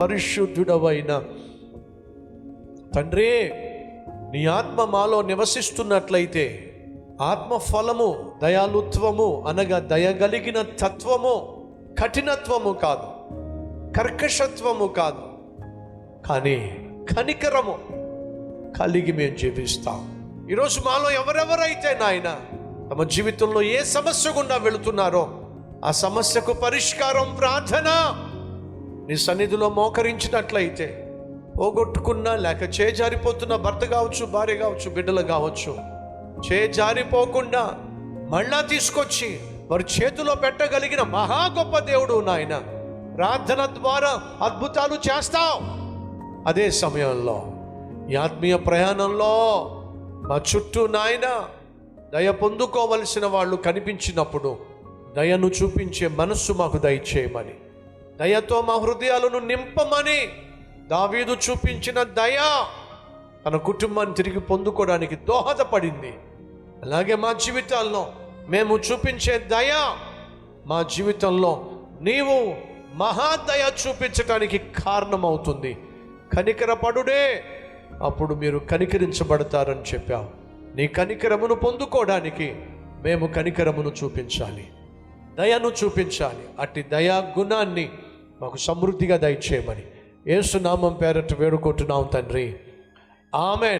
పరిశుద్ధుడవైన తండ్రి నీ ఆత్మ మాలో నివసిస్తున్నట్లయితే ఆత్మ ఫలము దయాలుత్వము అనగా దయగలిగిన తత్వము కఠినత్వము కాదు కర్కశత్వము కాదు కానీ కనికరము కలిగి మేము జీవిస్తాం. ఈరోజు మాలో ఎవరెవరైతే నాయన తమ జీవితంలో ఏ సమస్య గుండా వెళుతున్నారో ఆ సమస్యకు పరిష్కారం ప్రార్థన నీ సన్నిధిలో మోకరించినట్లయితే పోగొట్టుకున్న లేక చేజారిపోతున్న భర్త కావచ్చు భార్య కావచ్చు బిడ్డలు కావచ్చు చేజారిపోకుండా మళ్ళా తీసుకొచ్చి వారి చేతిలో పెట్టగలిగిన మహా గొప్ప దేవుడు నాయన. ప్రార్థన ద్వారా అద్భుతాలు చేస్తావు. అదే సమయంలో ఈ ఆత్మీయ ప్రయాణంలో మా చుట్టూ నాయన దయ పొందుకోవలసిన వాళ్ళు కనిపించినప్పుడు దయను చూపించే మనస్సు మాకు దయచేయమని. దయతో మా హృదయాలను నింపమని దావీదు చూపించిన దయ తన కుటుంబాన్ని తిరిగి పొందుకోవడానికి దోహదపడింది. అలాగే మా జీవితాల్లో మేము చూపించే దయ మా జీవితంలో నీవు మహాదయ చూపించడానికి కారణమవుతుంది. కనికరపడుడే అప్పుడు మీరు కనికరించబడతారని చెప్పావు. నీ కనికరమును పొందుకోవడానికి మేము కనికరమును చూపించాలి. దయను చూపించాలి. అట్టి దయా గుణాన్ని మాకు సమృద్ధిగా దయచేయమని. ఏసునామం పేరట్టు వేడుకుంటున్నాం తండ్రి. ఆమె